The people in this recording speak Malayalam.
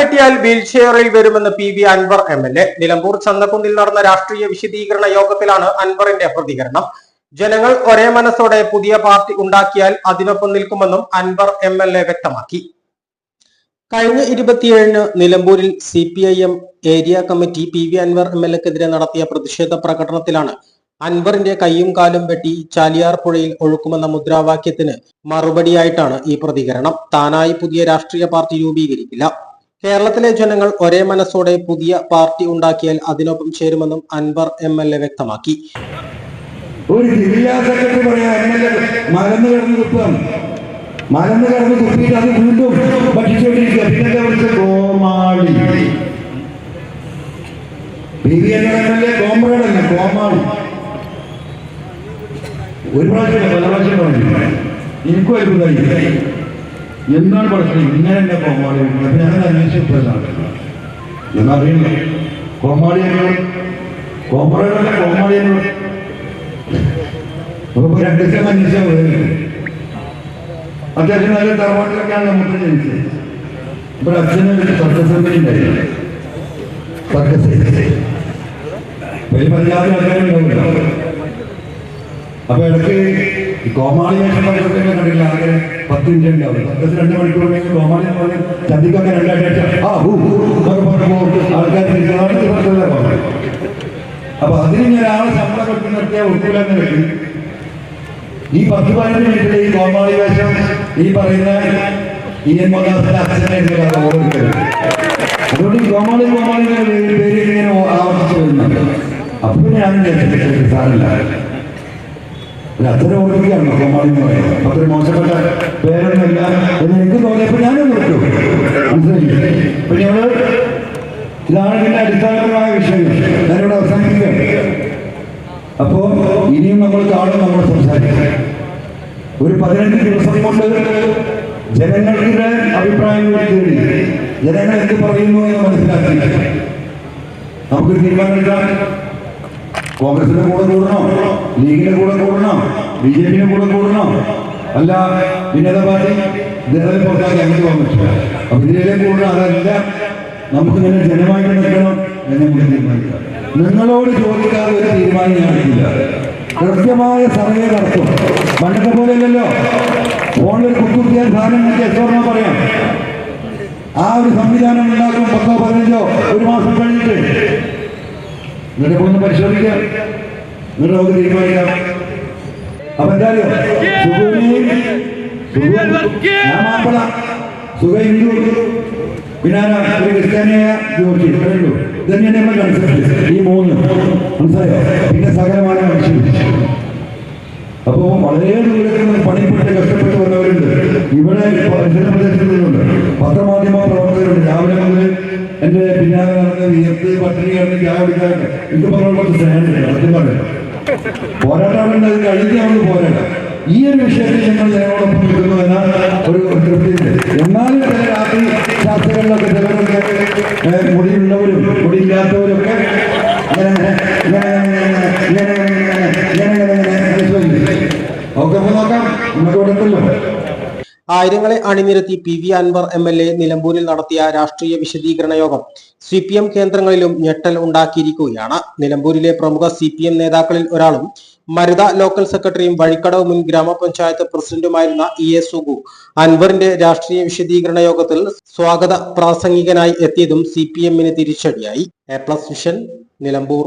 കാൽവെട്ടിയാൽ വീൽചെയറിൽ വരുമെന്ന് P V Anvar M L A. Nilambur ചന്തക്കുന്നിൽ നടന്ന രാഷ്ട്രീയ വിശദീകരണ യോഗത്തിലാണ് അൻവറിന്റെ പ്രതികരണം. ജനങ്ങൾ ഒരേ മനസ്സോടെ പുതിയ പാർട്ടി ഉണ്ടാക്കിയാൽ അതിനൊപ്പം നിൽക്കുമെന്നും അൻവർ എം എൽ എ വ്യക്തമാക്കി. കഴിഞ്ഞ ഇരുപത്തിയേഴിന് നിലമ്പൂരിൽ C P I M area committee P V Anvar M L എക്കെതിരെ നടത്തിയ പ്രതിഷേധ പ്രകടനത്തിലാണ് അൻവറിന്റെ കൈയും കാലും വെട്ടി ചാലിയാർ പുഴയിൽ ഒഴുക്കുമെന്ന മുദ്രാവാക്യത്തിന് മറുപടിയായിട്ടാണ് ഈ പ്രതികരണം. താനായി പുതിയ രാഷ്ട്രീയ പാർട്ടി രൂപീകരിക്കില്ല. കേരളത്തിലെ ജനങ്ങൾ ഒരേ മനസ്സോടെ പുതിയ പാർട്ടി ഉണ്ടാക്കിയാൽ അതിനൊപ്പം ചേരുമെന്നും അൻവർ എം എൽ എ വ്യക്തമാക്കി. ഒരു ജില്ലാ ഒരു പ്രാവശ്യം പല പ്രാവശ്യം പറഞ്ഞു. എനിക്കും എന്താണ് പ്രശ്നം ഇങ്ങനെ എന്റെ കോമാളി? അപ്പൊ അന്വേഷിച്ചപ്പോഴാണ്. എന്നറിയില്ല കോമാളി എന്നോട് കോമറയുടെ കോമാളി എന്നോട് രണ്ട് ദിവസം അന്വേഷിച്ചാൽ അത്യാവശ്യം നല്ല തറവാട്ടിലൊക്കെയാണ് നമുക്ക് ജനിച്ചത്. ഇവിടെ അച്ഛനെ ഒരു സർക്കസ് കമ്പനി ഉണ്ടായിരുന്നു ആൾക്കാരുണ്ടാവില്ല അപ്പൊ ഇടയ്ക്ക് ഈ കോമാളി വേഷം പലർക്കൊക്കെ കണ്ടില്ല ആകെ പത്ത് മിനിറ്റ് ഉണ്ടാവും സർക്കസ് രണ്ട് മണിക്കൂർ കഴിഞ്ഞ് കോമാളി എന്ന് പറഞ്ഞ് ചന്തിക്കൊക്കെ രണ്ടാഴ്ച ആ ഹൂ എന്നൊക്കെ പറഞ്ഞപ്പോൾ ആൾക്കാർ അപ്പൊ അതിന് ഞാൻ ആളെ ശമ്പളം കൊടുക്കുന്ന നിർത്തിയാൽ ഉൾക്കൊല്ലാൻ വെക്കും ഈ പത്ത് പതിനഞ്ച് മിനിറ്റിൽ ഈ കോമാളി വേഷം ഈ പറയുന്ന ഈ എൻ മോദാസിന്റെ അച്ഛനെ ഓർക്കുന്നത് അതുകൊണ്ട് ഈ കോമാളി കോമാളി പേര് ഇങ്ങനെ ആവർത്തിച്ചു വരുന്നുണ്ട്. അപ്പൊ ഞാൻ സാറില്ല ഓർമ്മിക്കുകയാണോ കോമാളി എന്ന് പറയുന്നത്. അത്ര മോശപ്പെട്ട പേരൊന്നുമില്ല എന്ന് എനിക്ക് തോന്നിയപ്പോ ഞാനും വിളിച്ചു മനസ്സിലായില്ലേ പിന്നെ നമ്മൾ ഇതാണ് ഇതിന്റെ അടിസ്ഥാനപരമായ വിഷയം. ഞാനിവിടെ അവസാനിപ്പിക്കുകയാണ് അപ്പോ ഇനിയും നമ്മൾ കാണും നമ്മൾ സംസാരിക്കും. ഒരു പതിനഞ്ച് ദിവസം കൊണ്ട് ജനങ്ങളുടെ അഭിപ്രായങ്ങൾ തേടി ജനങ്ങൾ എന്ത് പറയുന്നു എന്ന് മനസ്സിലാക്കി. നമുക്ക് തീരുമാനമെടുക്കാം കോൺഗ്രസിന്റെ കൂടെ കൂടണോ ലീഗിന്റെ കൂടെ കൂടണോ ബി ജെ പിയുടെ കൂടെ കൂടണോ. അല്ല വിനോദ പാർട്ടി ജനതയെ പുറത്താക്കി അങ്ങനെ പോകാൻ പറ്റില്ല അപ്പൊ ഇതിലേക്ക് കൂടണം അതല്ല. നമുക്കിങ്ങനെ ജനമായിട്ട് നിൽക്കണം എന്ന് നമുക്ക് തീരുമാനിക്കാം. നിങ്ങളോട് ചോദിക്കാതെ ഒരു തീരുമാനം ഞാൻ എടുക്കില്ല. കൃത്യമായ സർവേ നടത്തും. പണ്ടത്തെ പോലെ അല്ലല്ലോ. ഫോണിൽ കുത്തുത്തിയാൽ സാധനം എനിക്ക് എത്രണോ പറയാം? ആ ഒരു സംവിധാനം ഉണ്ടാക്കും പത്തോ പതിനഞ്ചോ ഒരു മാസം കഴിഞ്ഞിട്ട്. എന്നിട്ട് ഒന്ന് പരിശോധിക്കാം. എന്നിട്ട് നമുക്ക് തീരുമാനിക്കാം. അപ്പൊ എന്താ അറിയോ സുഖിനി ഞാൻ മാപ്പിള സുഖ ഹിന്ദു പിന്നെ ഒരു ക്രിസ്ത്യാനിയായ ജോർജ്. ഇത്രയേ ഉള്ളൂ. ഇത് കൺസെപ്റ്റ് ഈ മൂന്ന്. മനസ്സിലായോ? പിന്നെ സകലമാണ് മനുഷ്യൻ അപ്പോ വളരെ ദൂരത്തിൽ പണിപ്പെട്ട് കഷ്ടപ്പെട്ട് വന്നവരുണ്ട്. ഇവിടെ പ്രദേശത്തുണ്ട് പത്രമാധ്യമ പ്രവർത്തകരുണ്ട്. രാവിലെ മുതൽ എന്റെ പിന്നാലെ നടന്ന് വിയർത്ത് പട്ടിണി കിടന്ന് ചായ കുടിക്കാറുണ്ട് ഇത് പറഞ്ഞ കുറച്ച് സ്നേഹമുണ്ട് സത്യം പോരാട്ടം. ഈ ഒരു വിഷയത്തിൽ ഞങ്ങൾ ഞങ്ങളോടൊപ്പം നിൽക്കുന്നു എന്ന ഒരു തൃപ്തിയുണ്ട്. എന്നാലും ചില രാത്രി ശാസ്ത്രങ്ങളിലൊക്കെ ചിലരൊക്കെ ഏഹ്, മുടിയുള്ളവരും മുടിയില്ലാത്തവരൊക്കെ ഇങ്ങനെ ആയിരങ്ങളെ അണിനിരത്തി P V Anvar M L A നിലമ്പൂരിൽ നടത്തിയ രാഷ്ട്രീയ വിശദീകരണ യോഗം സി പി എം കേന്ദ്രങ്ങളിലും ഞെട്ടൽ ഉണ്ടാക്കിയിരിക്കുകയാണ്. നിലമ്പൂരിലെ പ്രമുഖ സി പി എം നേതാക്കളിൽ ഒരാളും മരുത ലോക്കൽ സെക്രട്ടറിയും വഴിക്കടവ് മുൻ ഗ്രാമപഞ്ചായത്ത് പ്രസിഡന്റുമായിരുന്ന ഇ എ സുഗു അൻവറിന്റെ രാഷ്ട്രീയ വിശദീകരണ യോഗത്തിൽ സ്വാഗത പ്രാസംഗികനായി എത്തിയതും സി പി എമ്മിന് തിരിച്ചടിയായി. A plus vision Nilambur.